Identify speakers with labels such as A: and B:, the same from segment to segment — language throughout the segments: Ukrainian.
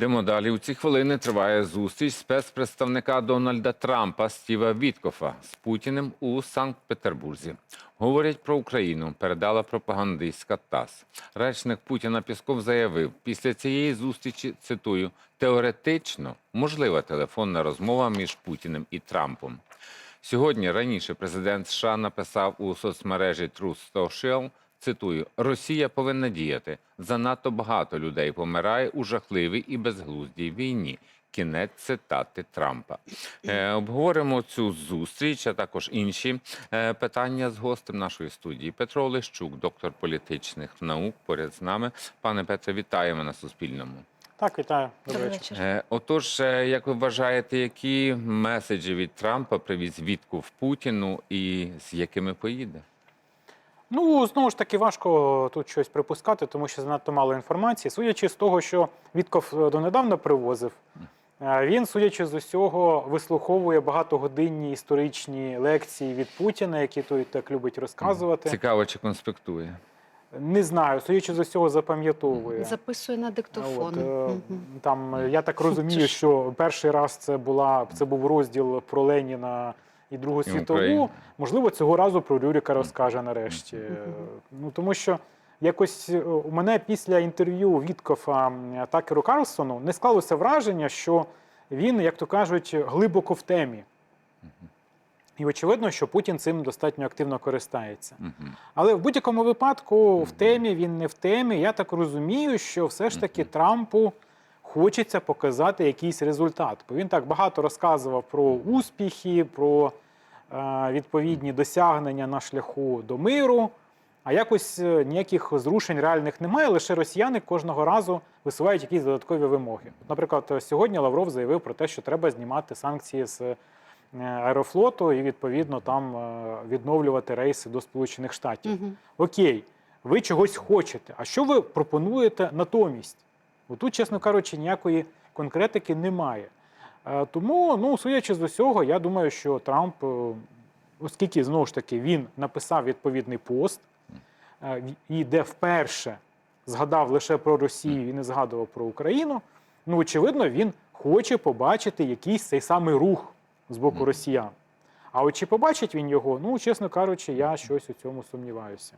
A: Йдемо далі. У ці хвилини триває зустріч спецпредставника Дональда Трампа Стіва Віткофа з Путіним у Санкт-Петербурзі. Говорять про Україну. Передала пропагандистська ТАСС. Речник Путіна Пісков заявив, після цієї зустрічі цитую: теоретично можлива телефонна розмова між Путіним і Трампом. Сьогодні раніше президент США написав у соцмережі Truth Social, цитую: Росія повинна діяти. Занадто багато людей помирає у жахливій і безглуздій війні. Кінець цитати Трампа. Е, обговоримо цю зустріч, а також інші е, питання з гостем нашої студії. Петро Олещук, доктор політичних наук, поряд з нами. Пане Петре, вітаємо на Суспільному.
B: Так, вітаю. Добрий вечір.
A: Е, Отож, е, як ви вважаєте, які меседжі від Трампа привіз Вітков Путіну і з якими поїде?
B: Ну, знову ж таки, важко тут щось припускати, тому що занадто мало інформації. Судячи з того, що Вітков е, донедавна привозив, е, він, судячи з усього, вислуховує багатогодинні історичні лекції від Путіна, які той так любить розказувати.
A: Цікаво, чи конспектує.
B: Не знаю, судячи з усього, запам'ятовує.
C: Записує на диктофон.
B: От, е, там я так розумію, що перший раз це була це був розділ про Леніна і Другу світову.
A: Україну.
B: Можливо, цього разу про Рюріка розкаже нарешті. Ну тому що якось е, у мене після інтерв'ю Віткофа Такеру Карлсону не склалося враження, що він, як то кажуть, глибоко в темі. І очевидно, що Путін цим достатньо активно користається. Але в будь-якому випадку в темі він не в темі. Я так розумію, що все ж таки Трампу хочеться показати якийсь результат. Бо він так багато розказував про успіхи, про е, відповідні досягнення на шляху до миру. А якось е, ніяких зрушень реальних немає, лише росіяни кожного разу висувають якісь додаткові вимоги. Наприклад, сьогодні Лавров заявив про те, що треба знімати санкції з е, аерофлоту і відповідно там відновлювати рейси до Сполучених Штатів.
C: Мгм.
B: Окей, ви чогось хочете. А що ви пропонуєте натомість? Тут, чесно кажучи, ніякої конкретики немає. Е, Тому, ну, судячи з усього, я думаю, що Трамп, е, оскільки знову ж таки він написав відповідний пост, е, і де вперше згадав лише про Росію і не згадував про Україну, ну, очевидно, він хоче побачити якийсь цей самий рух з боку росіян. А от чи побачить він його, ну, чесно кажучи, я щось у цьому сумніваюся.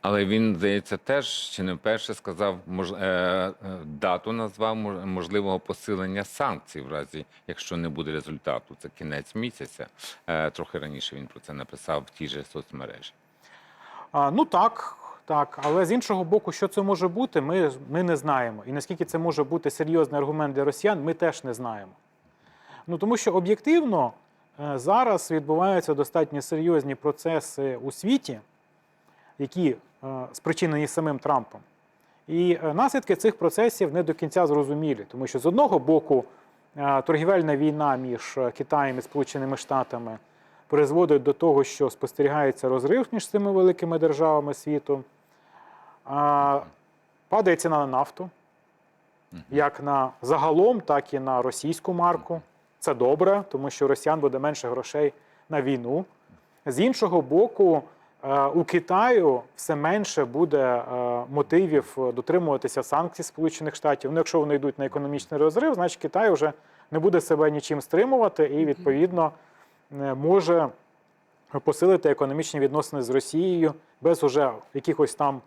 A: Але він, здається, теж чи не вперше сказав, мож, е, е, дату назвав можливого посилення санкцій, в разі якщо не буде результату. Це кінець місяця. Е, трохи раніше він про це написав в тій же соцмережі.
B: А, ну так, так. Але з іншого боку, що це може бути, ми, ми не знаємо. І наскільки це може бути серйозний аргумент для росіян, ми теж не знаємо. Ну тому що об'єктивно е, зараз відбуваються достатньо серйозні процеси у світі, які спричинені самим Трампом. І е, наслідки цих процесів не до кінця зрозумілі, тому що з одного боку е, торгівельна війна між е, Китаєм і Сполученими Штатами призводить до того, що спостерігається розрив між цими великими державами світу. Падає ціна на нафту, як на загалом, так і на російську марку. Це добре, тому що росіян буде менше грошей на війну. З іншого боку, е, у Китаю все менше буде е, мотивів дотримуватися санкцій Сполучених Штатів. Ну, якщо вони йдуть на економічний розрив, значить Китай вже не буде себе нічим стримувати і, відповідно, е, може посилити економічні відносини з Росією без уже якихось там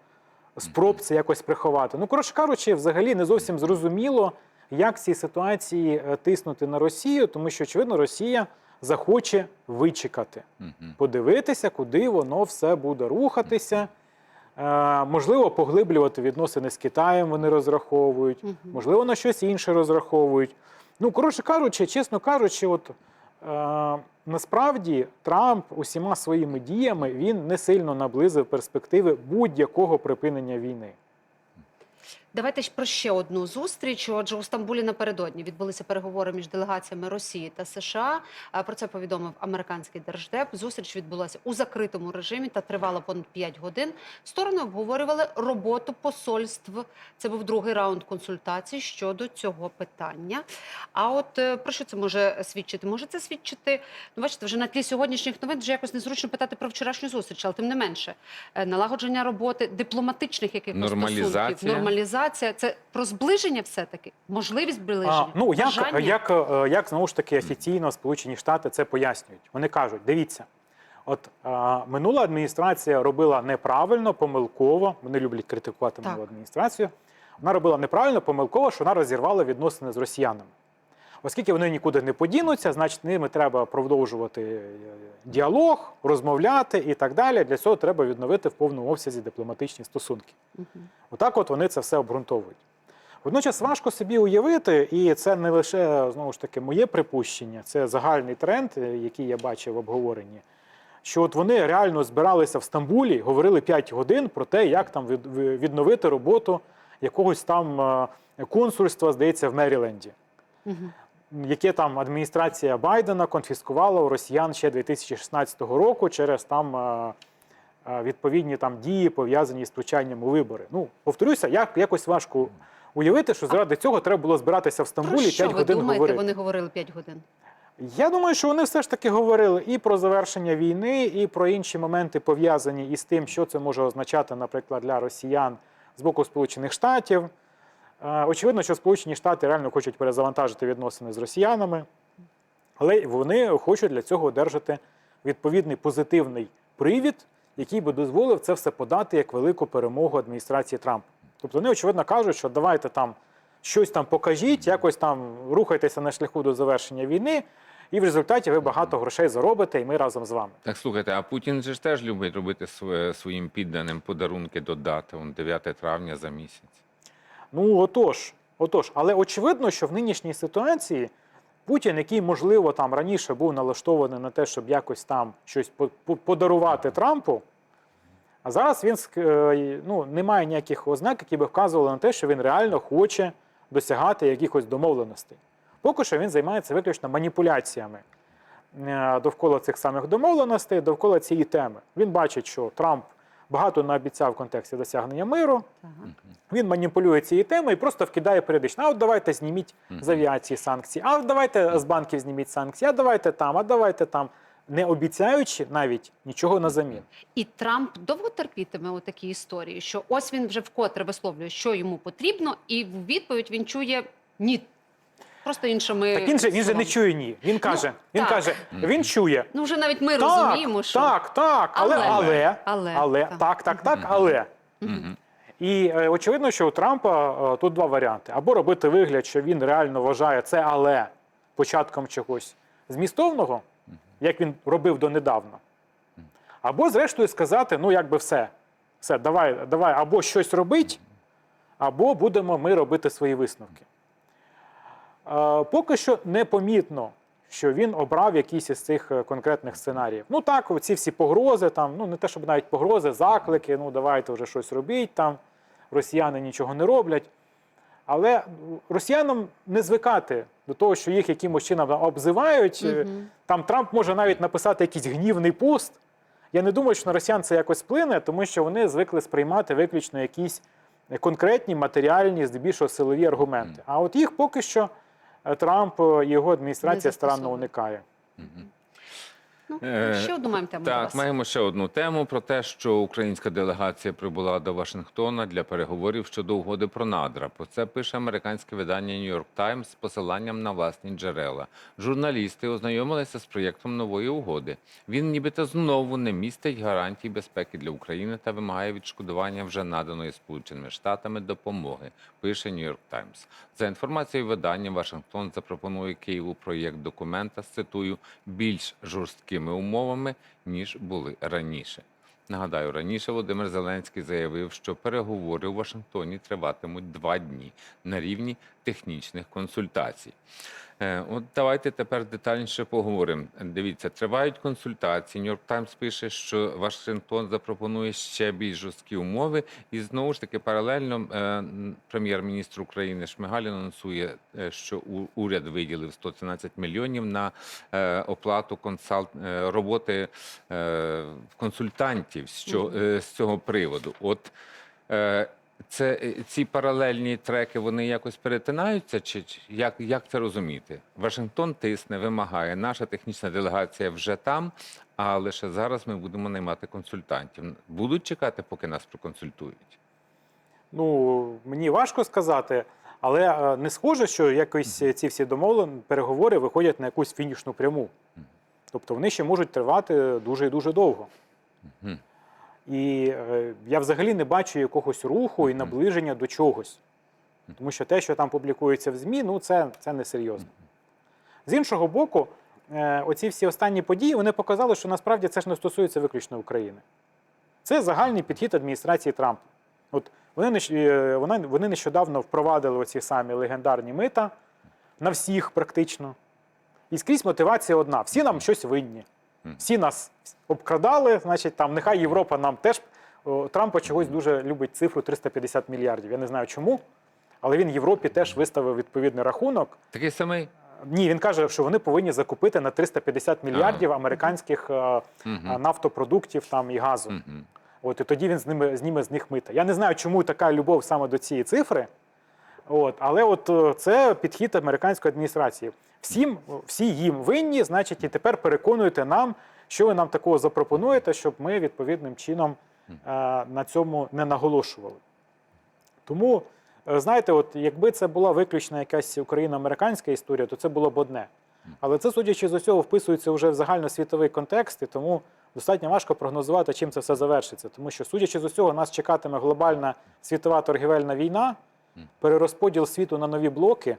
B: спроб це якось приховати. Ну, коротше кажучи, взагалі не зовсім зрозуміло, як в цій ситуації е, тиснути на Росію, тому що, очевидно, Росія захоче вичекати, подивитися, куди воно все буде рухатися. Е, можливо, поглиблювати відносини з Китаєм вони розраховують, можливо, на щось інше розраховують. Ну, коротше кажучи, чесно кажучи, от е, насправді Трамп усіма своїми діями він не сильно наблизив перспективи будь-якого припинення війни.
C: Давайте ж про ще одну зустріч. Отже, у Стамбулі напередодні відбулися переговори між делегаціями Росії та США. Про це повідомив американський держдеп. Зустріч відбулася у закритому режимі та тривала понад 5 годин. Сторони обговорювали роботу посольств. Це був другий раунд консультацій щодо цього питання. А от е, про що це може свідчити? Може це свідчити? Ну, бачите, вже на тлі сьогоднішніх новин вже якось незручно питати про вчорашню зустріч, але тим не менше, е, налагодження роботи дипломатичних якихось
A: Нормалізація.
C: стосунків, нормалізація нормалізація. Це про зближення, все таки можливість зближення.
B: А, ну як, як, е, як знову ж таки офіційно Сполучені Штати це пояснюють? Вони кажуть: дивіться, от е, минула адміністрація робила неправильно, помилково. Вони люблять критикувати
C: Так.
B: минулу адміністрацію. Вона робила неправильно, помилково, що вона розірвала відносини з росіянами. Оскільки вони нікуди не подінуться, значить ними треба продовжувати е, діалог, розмовляти і так далі. Для цього треба відновити в повному обсязі дипломатичні стосунки.
C: Мгм.
B: Отак, от вони це все обґрунтовують. Водночас важко собі уявити, і це не лише знову ж таки моє припущення, це загальний тренд, е, який я бачив в обговоренні. Що от вони реально збиралися в Стамбулі, говорили 5 годин про те, як там відновити роботу якогось там е, консульства, здається, в Меріленді,
C: Мгм.
B: Яке там адміністрація Байдена конфіскувала у росіян ще 2016 року через там е, е, відповідні там дії, пов'язані з втручанням у вибори. Ну, повторюся, як якось важко уявити, що заради цього треба було збиратися в
C: Про
B: Стамбулі
C: що
B: 5
C: ви
B: годин
C: думаєте,
B: говорити.
C: вони говорили 5 годин?
B: Я думаю, що вони все ж таки говорили і про завершення війни, і про інші моменти пов'язані із тим, що це може означати, наприклад, для росіян з боку Сполучених Штатів. Е, Очевидно, що Сполучені Штати реально хочуть перезавантажити відносини з росіянами, але вони хочуть для цього одержати відповідний позитивний привід, який би дозволив це все подати як велику перемогу адміністрації Трампа. Тобто вони очевидно кажуть, що давайте там щось там покажіть, якось там рухайтеся на шляху до завершення війни, і в результаті ви багато грошей заробите, і ми разом з вами.
A: Так слухайте, а Путін же ж теж любить робити своїм підданим подарунки до дати. Он 9 травня за місяць.
B: Ну отож, отож, але очевидно, що в нинішній ситуації Путін, який можливо там раніше був налаштований на те, щоб якось там щось по- по- подарувати Трампу. А зараз він е, ну, немає ніяких ознак, які би вказували на те, що він реально хоче досягати якихось домовленостей. Поки що він займається виключно маніпуляціями е, довкола цих самих домовленостей, довкола цієї теми. Він бачить, що Трамп багато наобіцяв в контексті досягнення миру. Він маніпулює цією темою і просто вкидає періодично. А от давайте зніміть з авіації санкції, а от давайте з банків зніміть санкції, а давайте там, а давайте там, не обіцяючи навіть нічого на замін.
C: І Трамп довго терпітиме у такій історії, що ось він вже вкотре висловлює, що йому потрібно, і в відповідь він чує ні. Просто іншими
B: Так він же він же не чує ні. Він каже, він
C: так.
B: каже, він чує.
C: Ну вже навіть ми
B: Так,
C: розуміємо, що
B: так, так, але,
C: Але.
B: але,
C: Але,
B: але,
C: так.
B: так, так, так, але. І е, очевидно, що у Трампа е, тут два варіанти: або робити вигляд, що він реально вважає це але початком чогось змістовного, як він робив донедавна. Або, зрештою, сказати: ну, якби все, все, давай, давай або щось робить, або будемо ми робити свої висновки. Поки що непомітно, що він обрав якийсь із цих е, конкретних сценаріїв. Ну так, ці всі погрози, там, ну не те, щоб навіть погрози, заклики, ну давайте вже щось робіть там. Росіяни нічого не роблять. Але росіянам не звикати до того, що їх якимось чином обзивають.
C: Мгм.
B: Там Трамп може навіть написати якийсь гнівний пост. Я не думаю, що на росіян це якось вплине, тому що вони звикли сприймати виключно якісь конкретні матеріальні, здебільшого силові аргументи. А от їх поки що Трамп і його адміністрація
C: странно
B: старанно уникає.
C: Ну,
A: Е,
C: ще одну маємо тему.
A: Так, маємо ще одну тему про те, що українська делегація прибула до Вашингтона для переговорів щодо угоди про надра. Про це пише американське видання New York Times з посиланням на власні джерела. Журналісти ознайомилися з проєктом нової угоди. Він нібито знову не містить гарантій безпеки для України та вимагає відшкодування вже наданої Сполученими Штатами допомоги. Пише New York Times. За інформацією видання, Вашингтон запропонує Києву проєкт документа з цитую більш жорсткими умовами ніж були раніше. Нагадаю, раніше Володимир Зеленський заявив, що переговори у Вашингтоні триватимуть два дні на рівні технічних консультацій. Е, От давайте тепер детальніше поговоримо. Дивіться, тривають консультації. Нью-Йорк Таймс пише, що Вашингтон запропонує ще більш жорсткі умови, і знову ж таки паралельно е, прем'єр-міністр України Шмигаль анонсує, е, що уряд виділив 113 мільйонів на оплату консалт роботи консультантів з цього приводу. От це е, ці паралельні треки вони якось перетинаються, чи як, як це розуміти? Вашингтон тисне, вимагає. Наша технічна делегація вже там, а лише зараз ми будемо наймати консультантів. Будуть чекати, поки нас проконсультують.
B: Ну, мені важко сказати, але е, не схоже, що якось ці всі домовлені переговори виходять на якусь фінішну пряму. Тобто вони ще можуть тривати дуже і дуже довго. І е, я взагалі не бачу якогось руху і наближення до чогось. Тому що те, що там публікується в ЗМІ, ну це, це несерйозно. З іншого боку, е, оці всі останні події вони показали, що насправді це ж не стосується виключно України. Це загальний підхід адміністрації Трампа. От вони, е, вони нещодавно впровадили оці самі легендарні мита на всіх практично. І скрізь мотивація одна: всі нам щось винні. Всі нас обкрадали, значить, там нехай Європа нам теж. Трампа чогось дуже любить цифру 350 мільярдів. Я не знаю чому, але він Європі теж виставив відповідний рахунок.
A: Такий самий.
B: Ні, він каже, що вони повинні закупити на 350 мільярдів американських е,
A: Мгм.
B: е, нафтопродуктів там і газу. От і тоді він з ними зніме з них мита. Я не знаю, чому така любов саме до цієї цифри. От, але от е, це підхід американської адміністрації. Всім, всі їм винні, значить, і тепер переконуєте нам, що ви нам такого запропонуєте, щоб ми відповідним чином е, на цьому не наголошували. Тому, е, знаєте, от якби це була виключно якась україно-американська історія, то це було б одне. Але це, судячи з усього, вписується вже в загальносвітовий контекст, і тому достатньо важко прогнозувати, чим це все завершиться. Тому що, судячи з усього, нас чекатиме глобальна світова торгівельна війна, перерозподіл світу на нові блоки.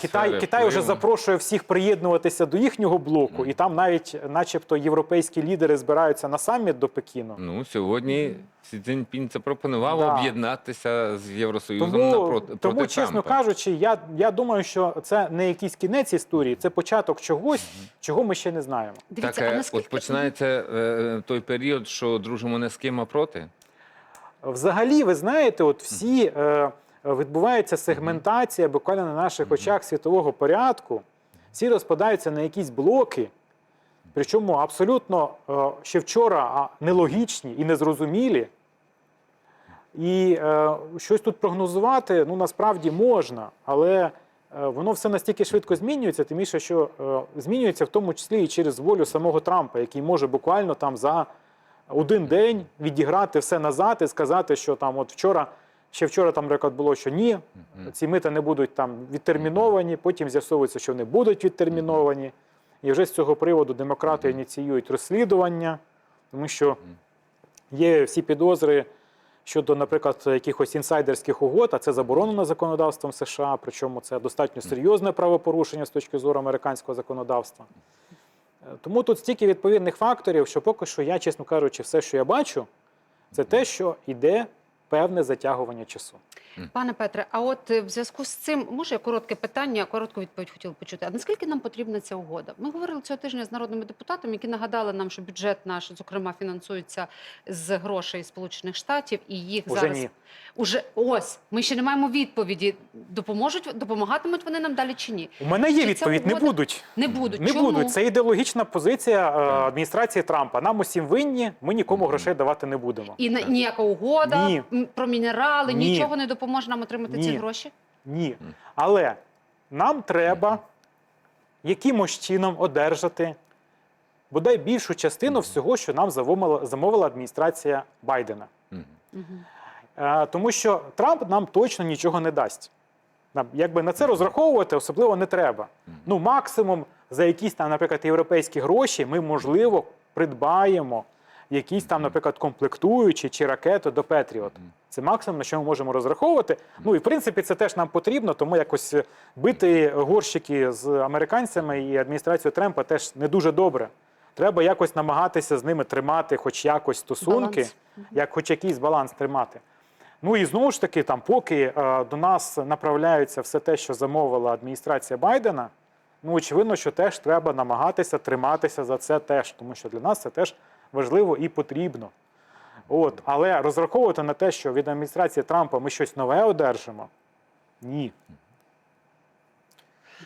B: Китай, Китай вже запрошує всіх приєднуватися до їхнього блоку, і там навіть, начебто, європейські лідери збираються на саміт до Пекіну.
A: Ну, сьогодні Сі Цзіньпін запропонував
B: Да.
A: об'єднатися з Євросоюзом
B: Тому,
A: напроти
B: тому
A: проти
B: чесно
A: Трампа.
B: кажучи, я, я думаю, що це не якийсь кінець історії, це початок чогось, чого ми ще не знаємо.
C: Дивіться,
A: так,
C: а
A: е,
C: наскільки
A: от починається е, той період, що дружимо не з ким, а проти.
B: Взагалі, ви знаєте, от всі е, відбувається сегментація буквально на наших очах світового порядку. Всі розпадаються на якісь блоки, причому абсолютно е, ще вчора нелогічні і незрозумілі. І е, щось тут прогнозувати ну, насправді можна, але е, воно все настільки швидко змінюється, тим більше, що е, змінюється в тому числі і через волю самого Трампа, який може буквально там за один день відіграти все назад і сказати, що там от вчора, ще вчора там рекорд було, що ні, ці мита не будуть там відтерміновані, потім з'ясовується, що вони будуть відтерміновані. І вже з цього приводу демократи ініціюють розслідування, тому що є всі підозри щодо, наприклад, якихось інсайдерських угод, а це заборонено законодавством США, причому це достатньо серйозне правопорушення з точки зору американського законодавства. Е, Тому тут стільки відповідних факторів, що поки що я, чесно кажучи, все, що я бачу, це те, що йде певне затягування часу.
C: Пане Петре, а от е, в зв'язку з цим, може, я коротке питання, коротку відповідь хотіла почути. А наскільки нам потрібна ця угода? Ми говорили цього тижня з народними депутатами, які нагадали нам, що бюджет наш, зокрема, фінансується з грошей Сполучених Штатів, і їх
B: Уже
C: зараз
B: ні.
C: уже ось ми ще не маємо відповіді. Допоможуть, допомагатимуть вони нам далі чи ні?
B: У мене є
C: Чи ця
B: відповідь: не
C: угода-
B: будуть.
C: Не будуть.
B: Не
C: Чому?
B: будуть. Це ідеологічна позиція е, адміністрації Трампа. Нам усім винні, ми нікому грошей давати не будемо.
C: І на- ніяка угода
B: Ні.
C: м, про мінерали,
B: Ні.
C: нічого не допоможе нам отримати ці гроші.
B: Ні. Але нам треба якимось чином одержати бодай більшу частину всього, що нам замовила, замовила адміністрація Байдена. Е, Тому що Трамп нам точно нічого не дасть. Нам, якби на це розраховувати особливо не треба. Ну, максимум за якісь там, наприклад, європейські гроші ми, можливо, придбаємо якісь там, наприклад, комплектуючі чи ракети до Петріот. Це максимум, на що ми можемо розраховувати. Ну і в принципі це теж нам потрібно, тому якось бити горщики з американцями і адміністрацією Трампа теж не дуже добре. Треба якось намагатися з ними тримати, хоч якось стосунки,
C: Баланс.
B: як хоч якийсь баланс тримати. Ну і знову ж таки, там, поки е, до нас направляється все те, що замовила адміністрація Байдена, ну очевидно, що теж треба намагатися триматися за це теж, тому що для нас це теж важливо і потрібно. От, але розраховувати на те, що від адміністрації Трампа ми щось нове одержимо, ні.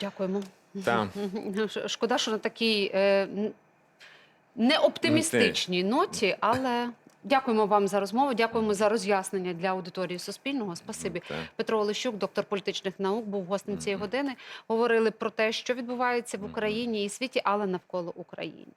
C: Дякуємо.
A: Так.
C: Шкода, що на такій е, неоптимістичній ноті, але дякуємо вам за розмову. Дякуємо за роз'яснення для аудиторії Суспільного. Спасибі.
A: Так.
C: Петро Олещук, доктор політичних наук, був гостем цієї години. Говорили про те, що відбувається в Україні і світі, але навколо України.